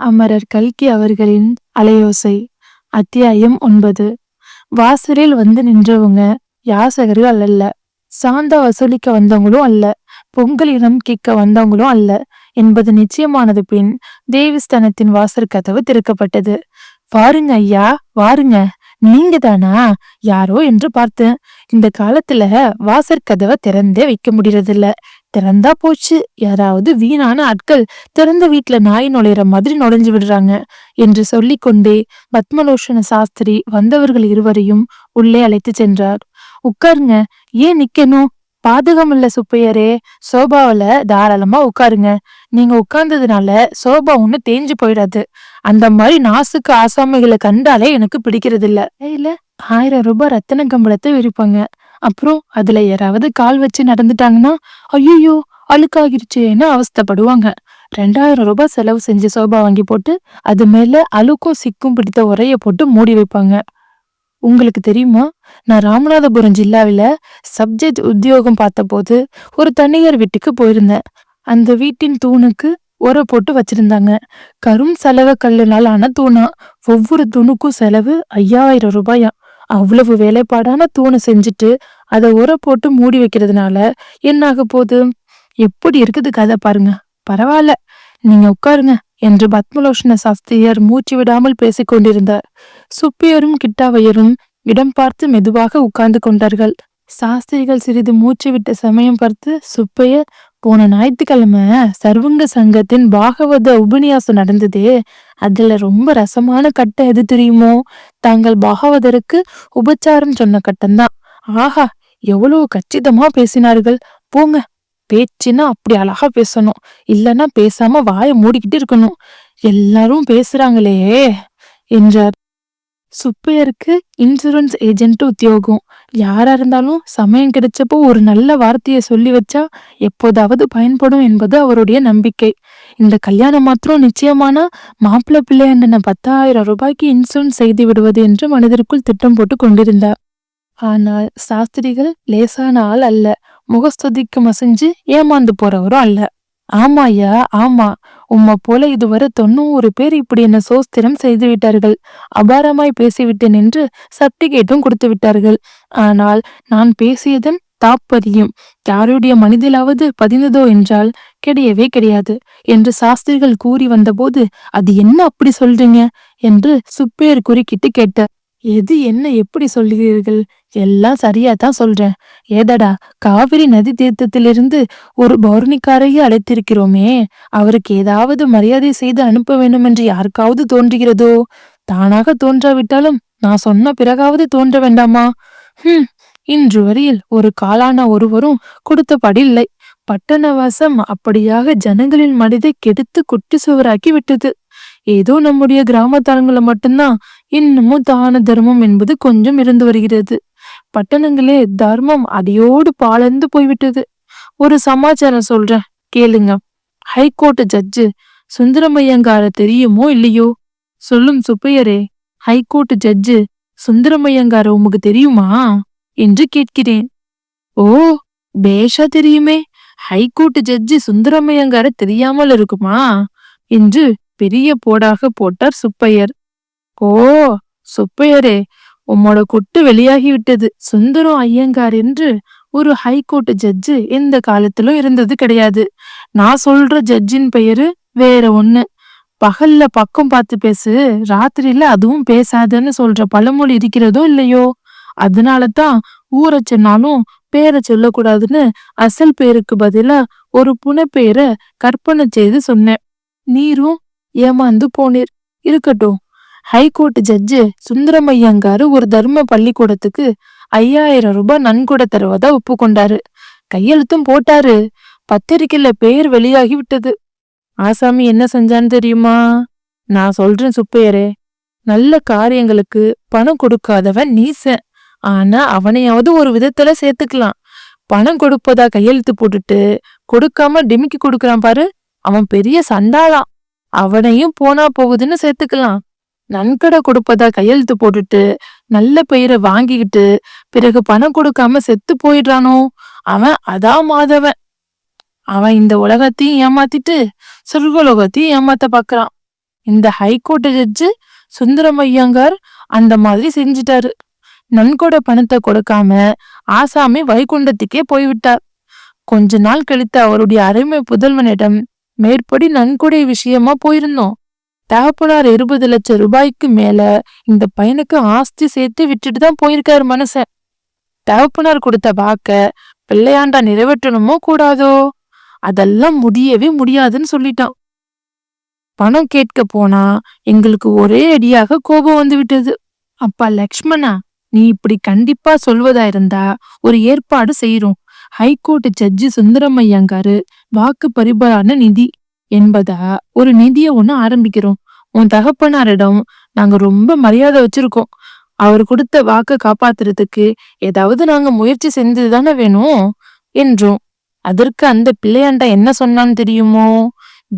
அமரர் கல்கி அவர்களின் அலையோசை. அத்தியாயம் ஒன்பது. வாசலில் வந்து நின்றவங்க யாசகர்கள் அல்ல. சாந்தா வசூலிக்க வந்தவங்களும் அல்ல. பொங்கல் இனம் கேட்க வந்தவங்களும் அல்ல என்பது நிச்சயமானது பின் தேவிஸ்தானத்தின் வாசற் கதவு திறக்கப்பட்டது. வாருங்க ஐயா வாருங்க. நீங்க தானா யாரோ என்று பார்த்தேன். இந்த காலத்துல வாசற் கதவை திறந்தே வைக்க முடியறதில்ல. திறந்தா போச்சு. யாராவது வீணான ஆட்கள் திறந்த வீட்டுல நாய் நுழையிற மாதிரி நுழைஞ்சு விடுறாங்க என்று சொல்லிக்கொண்டே பத்மலோஷன சாஸ்திரி வந்தவர்கள் இருவரையும் உள்ளே அழைத்து சென்றார். உட்காருங்க. ஏன் நிக்கணும்? பாதகம் இல்ல சுப்பையரே சோபாவில தாராளமா உட்காருங்க. நீங்க உட்கார்ந்ததுனால சோபா ஒண்ணு தேஞ்சு போயிடாது. அந்த மாதிரி நாசுக்கு ஆசாமிகளை கண்டாலே எனக்கு பிடிக்கிறது இல்ல இல்ல ஆயிரம் ரூபாய் ரத்தன கம்பளத்தை விரிப்பாங்க. அப்புறம் அதுல யாராவது கால் வச்சு நடந்துட்டாங்கன்னா ஐயோ அழுக்காகிருச்சேன்னு அவஸ்தைப்படுவாங்க. ரெண்டாயிரம் ரூபாய் செலவு செஞ்சு சோபா வாங்கி போட்டு அது மேல அழுக்கும் சிக்கும் பிடித்த உரைய போட்டு மூடி வைப்பாங்க. உங்களுக்கு தெரியுமா? நான் ராமநாதபுரம் ஜில்லாவில சப்ஜெக்ட் உத்தியோகம் பார்த்தபோது ஒரு தனியார் வீட்டுக்கு போயிருந்தேன். அந்த வீட்டின் தூணுக்கு உரை போட்டு வச்சிருந்தாங்க. கரும் செலவ கல்லுனால் ஆன தூணா. ஒவ்வொரு தூணுக்கும் செலவு ஐயாயிரம் ரூபாயா? அவ்வளவு வேலைப்பாடான தூணை செஞ்சுட்டு அதை உரை போட்டு மூடி வைக்கிறதுனால என்ன ஆக போகுது? எப்படி இருக்குது கதை பாருங்க. பரவாயில்ல. நீங்க உட்காருங்க என்று பத்மலோஷன சாஸ்திரியார் மூச்சு விடாமல் பேசிக் கொண்டிருந்தார். சுப்பியரும் கிட்டாவையரும் இடம் பார்த்து மெதுவாக உட்கார்ந்து கொண்டார்கள். சாஸ்திரிகள் சிறிது மூச்சு விட்ட சமயம் பார்த்து சுப்பையர் போன ஞாயிற்றுக்கிழமை சர்வங்க சங்கத்தின் பாகவத உபநியாசம் நடந்ததே. அதுல ரொம்ப ரசமான கட்டம் எது தெரியுமோ? தாங்கள் பாகவதருக்கு உபச்சாரம் சொன்ன கட்டம்தான் ஆஹா எவ்வளவு கச்சிதமா பேசினார்கள். போங்க பேச்சுன்னா அப்படி அழகா பேசணும். இல்லைன்னா பேசாம வாயை மூடிக்கிட்டு இருக்கணும். எல்லாரும் பேசுறாங்களே என்றார். சுப்பையருக்கு இன்சூரன்ஸ் ஏஜென்ட் உத்தியோகம். யாரா இருந்தாலும் சமயம் கிடைச்சப்போ ஒரு நல்ல வார்த்தையை சொல்லி வச்சா எப்போதாவது பயன்படும் என்பது அவருடைய நம்பிக்கை. இந்த கல்யாணம் மாத்திரம் நிச்சயமானா மாப்பிள்ள பிள்ளை என்ன பத்தாயிரம் ரூபாய்க்கு இன்சூரன்ஸ் செய்து விடுவது என்று மனதிற்குள் திட்டம் போட்டு கொண்டிருந்தார். ஆனால் சாஸ்திரிகள் லேசான ஆள் அல்ல. முகஸ்துதிக்கு மசிஞ்சு ஏமாந்து போறவரும் அல்ல. ஆமா ஐயா ஆமா. உம்மை போல இதுவரை தொண்ணூறு பேர் இப்படி என்ன சோஸ்திரம் செய்து விட்டார்கள். அபாரமாய் பேசிவிட்டேன் என்று சர்டிபிகேட்டும் கொடுத்து விட்டார்கள். ஆனால் நான் பேசியதன் தாப்பரியும் யாருடைய மனிதிலாவது பதிந்ததோ என்றால் கிடையவே கிடையாது என்று சாஸ்திரிகள் கூறி வந்தபோது அது என்ன அப்படி சொல்றீங்க? என்று சுப்பேர் குறுக்கிட்டு கேட்டார். எது என்ன எப்படி சொல்கிறீர்கள்? எல்லாம் சரியா தான் சொல்றேன். ஏதடா காவிரி நதி தீர்த்தத்திலிருந்து ஒரு பௌர்ணிக்காரையே அழைத்திருக்கிறோமே அவருக்கு ஏதாவது மரியாதை செய்து அனுப்ப வேண்டும் என்று யாருக்காவது தோன்றுகிறதோ? தானாக தோன்றாவிட்டாலும் நான் சொன்ன பிறகாவது தோன்ற வேண்டாமா? ஹம் இன்று வரையில் ஒரு காலான ஒருவரும் கொடுத்த படில்லை. பட்டணவாசம் அப்படியாக ஜனங்களின் மனதை கெடுத்து குட்டி சுவராக்கி விட்டது. ஏதோ நம்முடைய கிராமத்தாரங்களை மட்டும்தான் இன்னமும் தான தர்மம் என்பது கொஞ்சம் இருந்து வருகிறது. பட்டணங்களே தர்மம் அடியோடு பாலந்து போய்விட்டது. ஒரு சமாச்சாரம் சொல்றேன் கேளுங்க. ஹைகோர்ட் ஜட்ஜு சுந்தரமையங்கார தெரியுமோ இல்லையோ? சொல்லும் சுப்பையரே ஹைகோர்ட் ஜட்ஜு சுந்தரமையங்கார உமக்கு தெரியுமா? என்று கேட்கிறேன். ஓ பேஷா தெரியுமே? ஹைகோர்ட் ஜட்ஜி சுந்தரமையங்கார தெரியாமல் இருக்குமா? என்று பெரிய போடாக போட்டார் சுப்பையர். ஓ சுப்பையரே உம்மோட கொட்டு வெளியாகி விட்டது. சுந்தரம் ஐயங்கார் என்று ஒரு ஹைகோர்ட் ஜட்ஜு எந்த காலத்திலும் இருந்தது கிடையாது. நான் சொல்ற ஜட்ஜின் பெயரு வேற ஒண்ணு. பகல்ல பக்கம் பார்த்து பேசு ராத்திரியில அதுவும் பேசாதன்னு சொல்ற பழமொழி இருக்கிறதோ இல்லையோ? அதனால தான் ஊரை சொன்னாலும் பேரை சொல்லக்கூடாதுன்னு அசல் பேருக்கு பதிலா ஒரு புனைப்பெயரை கற்பனை செய்து சொன்னேன். நீரும் ஏமாந்து போனீர். இருக்கட்டும். ஹைகோர்ட் ஜட்ஜு சுந்தரமையங்காரு ஒரு தர்ம பள்ளிக்கூடத்துக்கு ஐயாயிரம் ரூபாய் நன்கொடை தருவதா ஒப்புக்கொண்டாரு. கையெழுத்தும் போட்டாரு. பத்திரிக்கையில பெயர் வெளியாகி விட்டது. ஆசாமி என்ன செஞ்சான்னு தெரியுமா? நான் சொல்றேன் சுப்பையரே. நல்ல காரியங்களுக்கு பணம் கொடுக்காதவன் நீசன். ஆனா அவனையாவது ஒரு விதத்துல சேர்த்துக்கலாம். பணம் கொடுப்பதா கையெழுத்து போட்டுட்டு கொடுக்காம டிமிக்கி கொடுக்குறான் பாரு. அவன் பெரிய சண்டாளாம் அவனையும் போனா போகுதுன்னு சேர்த்துக்கலாம். நன்கடை கொடுப்பதா கையெழுத்து போட்டுட்டு நல்ல பெயரை வாங்கிக்கிட்டு பிறகு பணம் கொடுக்காம செத்து போயிடுறானோ? அவன் அதான் மாதவன். அவன் இந்த உலகத்தையும் ஏமாத்திட்டு சொர்க்கலோகத்தையும் ஏமாத்த பாக்குறான். இந்த ஹைகோர்ட் ஜட்ஜு சுந்தரம் ஐயங்கார் அந்த மாதிரி செஞ்சிட்டாரு. நன்கொடை பணத்தை கொடுக்காம ஆசாமி வைகுண்டத்துக்கே போய்விட்டார். கொஞ்ச நாள் கழித்து அவருடைய அருமை புதல்வனிடம் மேற்படி நன்கொடை விஷயமா போயிருந்தோம். தகப்பனார் இருபது லட்சம் ரூபாய்க்கு மேல இந்த பையனுக்கு ஆஸ்தி சேர்த்து விட்டுட்டு தான் போயிருக்காரு மனுஷன். தகப்பனார் கொடுத்த வாக்க பிள்ளையாண்டா நிறைவேற்றணுமோ கூடாதோ? அதெல்லாம் முடியவே முடியாதுன்னு சொல்லிட்டான். பணம் கேட்க போனா எங்களுக்கு ஒரே அடியாக கோபம் வந்து விட்டது. அப்பா லக்ஷ்மணா நீ இப்படி கண்டிப்பா சொல்வதா இருந்தா ஒரு ஏற்பாடு செய்யறோம் ஹைகோர்ட் ஜட்ஜி சுந்தரமையங்காரு வாக்கு பரிபலான நிதி. என்பதா ஒரு நிதிய ஒண்ணு ஆரம்பிக்கிறோம். உன் தகப்பனாரிடம் நாங்க ரொம்ப மரியாதை வச்சிருக்கோம். அவர் கொடுத்த வாக்க காப்பாத்துறதுக்கு ஏதாவது நாங்க முயற்சி செஞ்சதுதானே வேணும்? என்றோம். அதற்கு அந்த பிள்ளையாண்டா என்ன சொன்னான்னு தெரியுமோ?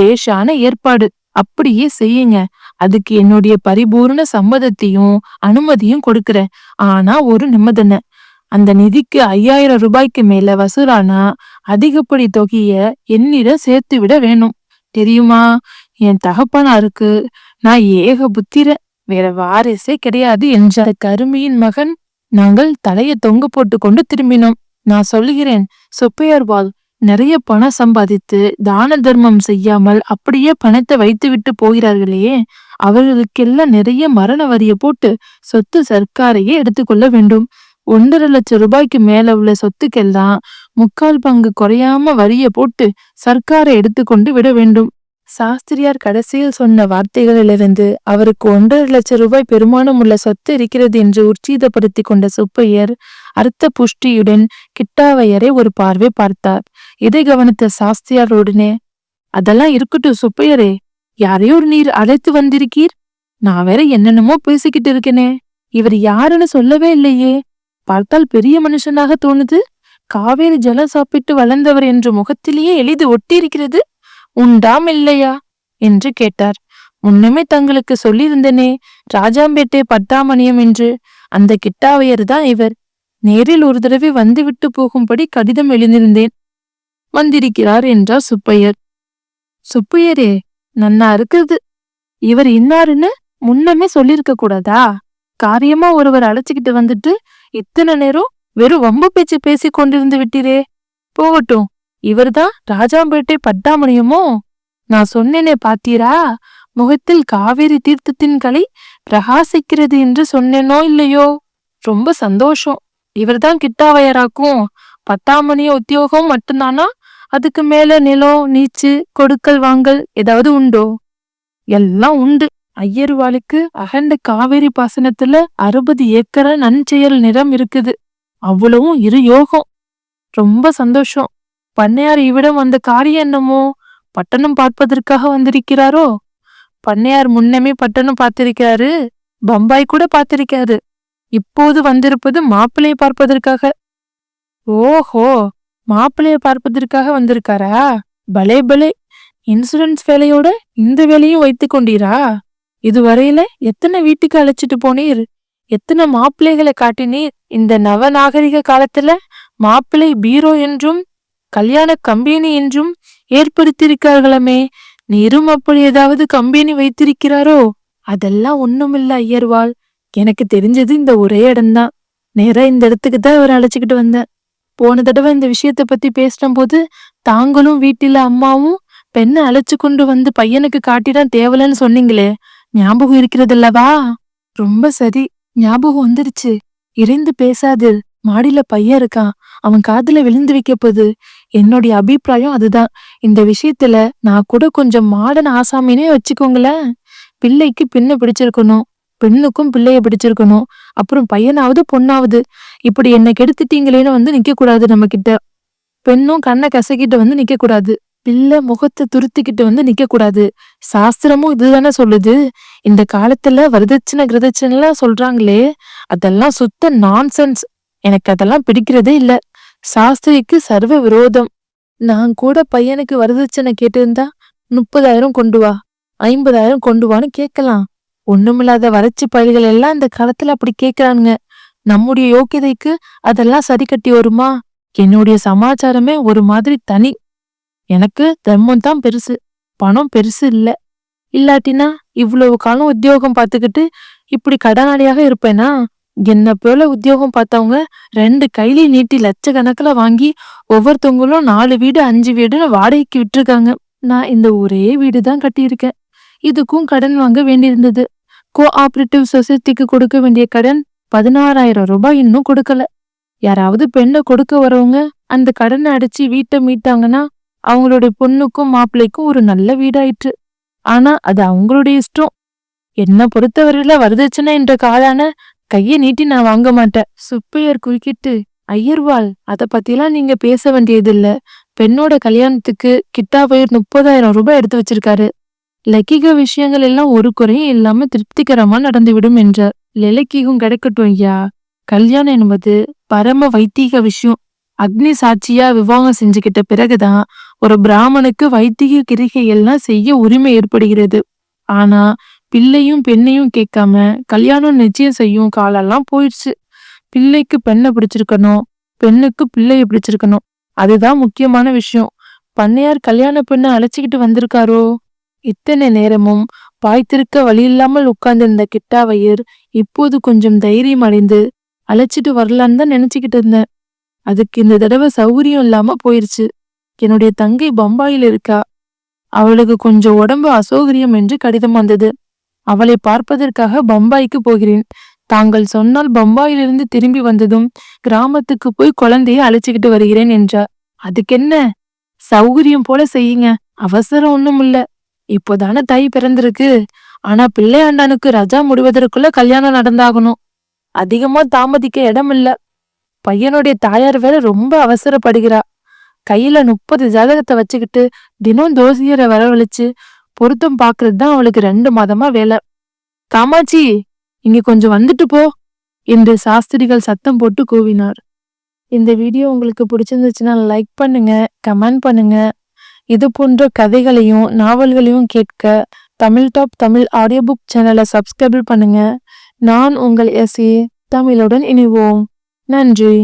பேஷான ஏற்பாடு. அப்படியே செய்யுங்க. அதுக்கு என்னுடைய பரிபூர்ண சம்மதத்தையும் அனுமதியும் கொடுக்கறேன். ஆனா ஒரு நிம்மதனை அந்த நிதிக்கு ஐயாயிரம் ரூபாய்க்கு மேல வசூலானா அதிகப்படி தொகைய என்னிடம் சேர்த்து விட வேணும். தெரியுமா? என் தகப்பனாருக்கு நான் ஏக புத்திர வேற வாரிசே கிடையாது என்றார் கருமியின் மகன் நாங்கள் தலைய தொங்க போட்டு கொண்டு திரும்பினோம். நான் சொல்லுகிறேன் சொப்பையர்வாள் நிறைய பணம் சம்பாதித்து தான தர்மம் செய்யாமல் அப்படியே பணத்தை வைத்து விட்டு போகிறார்களே அவர்களுக்கெல்லாம் நிறைய மரண வரிய போட்டு சொத்து சர்க்காரையே எடுத்துக்கொள்ள வேண்டும். ஒன்றரை லட்சம் ரூபாய்க்கு மேல உள்ள சொத்துக்கெல்லாம் முக்கால் பங்கு குறையாம வரிய போட்டு சர்க்காரை எடுத்துக்கொண்டு விட வேண்டும். சாஸ்திரியார் கடைசியில் சொன்ன வார்த்தைகளிலிருந்து அவருக்கு ஒன்றரை லட்சம் ரூபாய் பெருமானம் உள்ள சொத்து இருக்கிறது என்று உற்சீதப்படுத்தி கொண்ட சுப்பையர் அர்த்த புஷ்டியுடன் கிட்டாவையரை ஒரு பார்வை பார்த்தார். இதை கவனித்த சாஸ்திரியார் உடனே அதெல்லாம் இருக்கட்டும் சுப்பையரே யாரையோ ஒரு நீர் அழைத்து வந்திருக்கீர்? நான் வேற என்னென்னமோ பேசிக்கிட்டு இருக்கேனே இவர் யாருன்னு சொல்லவே இல்லையே. பார்த்தால் பெரிய மனுஷனாக தோணுது. காவேரி ஜலம் சாப்பிட்டு வளர்ந்தவர் என்று முகத்திலேயே எளிது ஒட்டியிருக்கிறது. உண்டாம் இல்லையா? என்று கேட்டார். முன்னமே தங்களுக்கு சொல்லியிருந்தனே ராஜாம்பேட்டை பட்டாமணியம் என்று. அந்த கிட்டாவையர் தான் இவர். நேரில் ஒரு தடவை வந்துவிட்டு போகும்படி கடிதம் எழுந்திருந்தேன் வந்திருக்கிறார் என்றார் சுப்பையர். சுப்பையரே நன்னா இருக்குது. இவர் இன்னாருன்னு முன்னமே சொல்லிருக்க கூடாதா காரியமா ஒருவர் அழைச்சிக்கிட்டு வந்துட்டு இத்தனை நேரம் வெறும் வம்பு பேச்சு பேசி கொண்டிருந்து விட்டீரே. போகட்டும் இவர்தான் ராஜாம்பேட்டை பட்டாமணியமோ? நான் சொன்னேனே பாத்தீரா முகத்தில் காவேரி தீர்த்தத்தின் கலை பிரகாசிக்கிறது என்று சொன்னேனோ இல்லையோ? ரொம்ப சந்தோஷம். இவர்தான் கிட்டாவையராக்கும். பத்தாமணிய உத்தியோகம் மட்டும்தானா? அதுக்கு மேல நிலம் நீச்சு கொடுக்கல் வாங்கல் ஏதாவது உண்டோ? எல்லாம் உண்டு. ஐயர்வாளுக்கு அகண்ட காவேரி பாசனத்துல அறுபது ஏக்கர நன்செயல் நிறம் இருக்குது. அவ்வளவும் இரு யோகம். ரொம்ப சந்தோஷம். பண்ணையார் இவ்விடம் வந்த காரியம் என்னமோ? பட்டணம் பார்ப்பதற்காக வந்திருக்கிறாரோ? பண்ணையார் முன்னமே பட்டணம் பார்த்திருக்கிறாரு. பம்பாய் கூட பார்த்திருக்காரு இப்போது வந்திருப்பது மாப்பிள்ளையை பார்ப்பதற்காக. ஓஹோ! மாப்பிள்ளைய பார்ப்பதற்காக வந்திருக்காரா? பலே பலே! இன்சூரன்ஸ் வேலையோட இந்த வேலையும் வைத்து கொண்டீரா? இதுவரையில எத்தனை வீட்டுக்கு அழைச்சிட்டு போனீர்? எத்தனை மாப்பிள்ளைகளை காட்டினீர்? இந்த நவநாகரிக காலத்துல மாப்பிள்ளை பீரோ என்றும் கல்யாண கம்பெனி என்றும் ஏற்படுத்தியிருக்கார்களமே. நீரும் அப்படி ஏதாவது கம்பெனி வைத்திருக்கிறாரோ? அதெல்லாம் ஒண்ணுமில்ல ஐயர்வாள். எனக்கு தெரிஞ்சது இந்த ஒரே இடம்தான். நேரா இந்த இடத்துக்கு தான் இவர் அழைச்சிக்கிட்டு வந்தேன். போன தடவை இந்த விஷயத்த பத்தி பேசின போது தாங்களும் வீட்டில அம்மாவும் பெண்ணை அழைச்சு கொண்டு வந்து பையனுக்கு காட்டிதான் தேவலன்னு சொன்னீங்களே. ஞாபகம் இருக்கிறதல்லவா? ரொம்ப சரி. ஞாபகம் வந்துருச்சு. இறைந்து பேசாது. மாடியில பையன் இருக்கான். அவன் காதுல விழுந்து வைக்கப்போது என்னுடைய அபிப்பிராயம் அதுதான். இந்த விஷயத்துல நான் கூட கொஞ்சம் மாடர்ன் ஆசாமினே வச்சுக்கோங்களேன். பிள்ளைக்கு பின்ன பிடிச்சிருக்கணும். பெண்ணுக்கும் பிள்ளைய பிடிச்சிருக்கணும். அப்புறம் பையனாவது பொண்ணாவது. இப்படி என்னை கெடுத்துட்டீங்களேன்னு வந்து நிக்க கூடாது நம்ம கிட்ட பெண்ணும் கண்ணை கசக்கிட்டு வந்து நிக்க கூடாது பிள்ளை முகத்தை துருத்திக்கிட்டு வந்து நிக்க கூடாது சாஸ்திரமும் இதுதானே சொல்லுது. இந்த காலத்துல வரதட்சணை கிரதட்சணை எல்லாம் சொல்றாங்களே அதெல்லாம் சுத்த நான்சென்ஸ் எனக்கு அதெல்லாம் பிடிக்கிறதே இல்ல. சாஸ்திரிக்கு சர்வ விரோதம். நான் கூட பையனுக்கு வரதட்சணை கேட்டிருந்தா முப்பதாயிரம் கொண்டு வா ஐம்பதாயிரம் கொண்டு வான்னு கேட்கலாம். ஒண்ணுமில்லாத வறட்சி பயிர்கள் எல்லாம் இந்த காலத்துல அப்படி கேக்குறானுங்க நம்முடைய யோக்கியதைக்கு அதெல்லாம் சரி கட்டி வருமா? என்னுடைய சமாச்சாரமே ஒரு மாதிரி தனி எனக்கு தர்மம் தான் பெருசு. பணம் பெருசு இல்லை. இல்லாட்டினா இவ்வளவு காலம் உத்தியோகம் பார்த்துக்கிட்டு இப்படி கடனாளியாக இருப்பேனா? என்னை போல உத்தியோகம் பார்த்தவங்க ரெண்டு கையில நீட்டி லட்சக்கணக்கில் வாங்கி ஒவ்வொருத்தவங்களும் நாலு வீடு அஞ்சு வீடுன்னு வாடகைக்கு விட்டுருக்காங்க. நான் இந்த ஒரே வீடு தான் கட்டியிருக்கேன். இதுக்கும் கடன் வாங்க வேண்டியிருந்தது. கோஆபரேட்டிவ் சொசைட்டிக்கு கொடுக்க வேண்டிய கடன் பதினாறாயிரம் ரூபாய் இன்னும் கொடுக்கல. யாராவது பெண்ணை கொடுக்க வரவங்க அந்த கடனை அடைச்சு வீட்டை மீட்டாங்கன்னா அவங்களுடைய பொண்ணுக்கும் மாப்பிள்ளைக்கும் ஒரு நல்ல வீடாயிற்று. ஆனா அது அவங்களுடைய இஷ்டம். என்ன பொறுத்தவரையில வரதட்சணை என்ற காலான கையை நீட்டி நான் வாங்க மாட்டேன். சுப்பையர் குறுக்கிட்டு ஐயர்வாள் அதை பத்திலாம் நீங்க பேச வேண்டியதில்ல. பெண்ணோட கல்யாணத்துக்கு கிட்டாபயர் முப்பதாயிரம் ரூபாய் எடுத்து வச்சிருக்காரு. லக்கிக விஷயங்கள் எல்லாம் ஒரு குறையும் இல்லாம திருப்திகரமா நடந்துவிடும் என்றார். லெலக்கிகும் கிடைக்கட்டும் ஐயா. கல்யாணம் என்பது பரம வைத்தீக விஷயம். அக்னி சாட்சியா விவாகம் செஞ்சுக்கிட்ட பிறகுதான் ஒரு பிராமணுக்கு வைத்திக கிரிகை எல்லாம் செய்ய உரிமை ஏற்படுகிறது. ஆனா பிள்ளையும் பெண்ணையும் கேட்காம கல்யாணம் நிச்சயம் செய்யும் காலெல்லாம் போயிடுச்சு. பிள்ளைக்கு பெண்ணை பிடிச்சிருக்கணும் பெண்ணுக்கு பிள்ளைய பிடிச்சிருக்கணும். அதுதான் முக்கியமான விஷயம். பண்ணையார் கல்யாண பெண்ணை அழைச்சிக்கிட்டு வந்திருக்காரோ? இத்தனை நேரமும் பாய்த்திருக்க வழி இல்லாமல் உட்கார்ந்திருந்த கிட்டாவையர் இப்போது கொஞ்சம் தைரியம் அடைந்து அழைச்சிட்டு வரலான்னு தான் நினைச்சுக்கிட்டு இருந்தேன். அதுக்கு இந்த தடவை சௌகரியம் இல்லாம போயிருச்சு. என்னுடைய தங்கை பம்பாயில் இருக்கா? அவளுக்கு கொஞ்சம் உடம்பு அசௌகரியம் என்று கடிதம் வந்தது. அவளை பார்ப்பதற்காக பம்பாய்க்கு போகிறேன். தாங்கள் சொன்னால் பம்பாயிலிருந்து திரும்பி வந்ததும் கிராமத்துக்கு போய் குழந்தையை அழைச்சிக்கிட்டு வருகிறேன் என்றார். அதுக்கென்ன? சௌகரியம் போல செய்யுங்க. அவசரம் ஒன்றும் இல்லை இப்போதானே தாய் பிறந்திருக்கு. ஆனா பிள்ளையாண்டானுக்கு ரஜா முடிவதற்குள்ள கல்யாணம் நடந்தாகணும். அதிகமா தாமதிக்க இடம் இல்ல பையனுடைய தாயார் வேற ரொம்ப அவசரப்படுகிறா. கையில முப்பது ஜாதகத்தை வச்சுக்கிட்டு தினம் தோசியரை வரவழைச்சு பொருத்தம் பாக்குறது தான் அவளுக்கு ரெண்டு மாதமா வேலை. காமாட்சி இங்க கொஞ்சம் வந்துட்டு போ என்று சாஸ்திரிகள் சத்தம் போட்டு கூவினார். இந்த வீடியோ உங்களுக்கு பிடிச்சிருந்துச்சுன்னா லைக் பண்ணுங்க கமெண்ட் பண்ணுங்க. இது போன்ற கதைகளையும் நாவல்களையும் கேட்க Tamil top Tamil audio book சேனலை சப்ஸ்கிரைபிள் பண்ணுங்க. நான் உங்கள் எஸ் தமிழுடன் இணைவோம். நன்றி.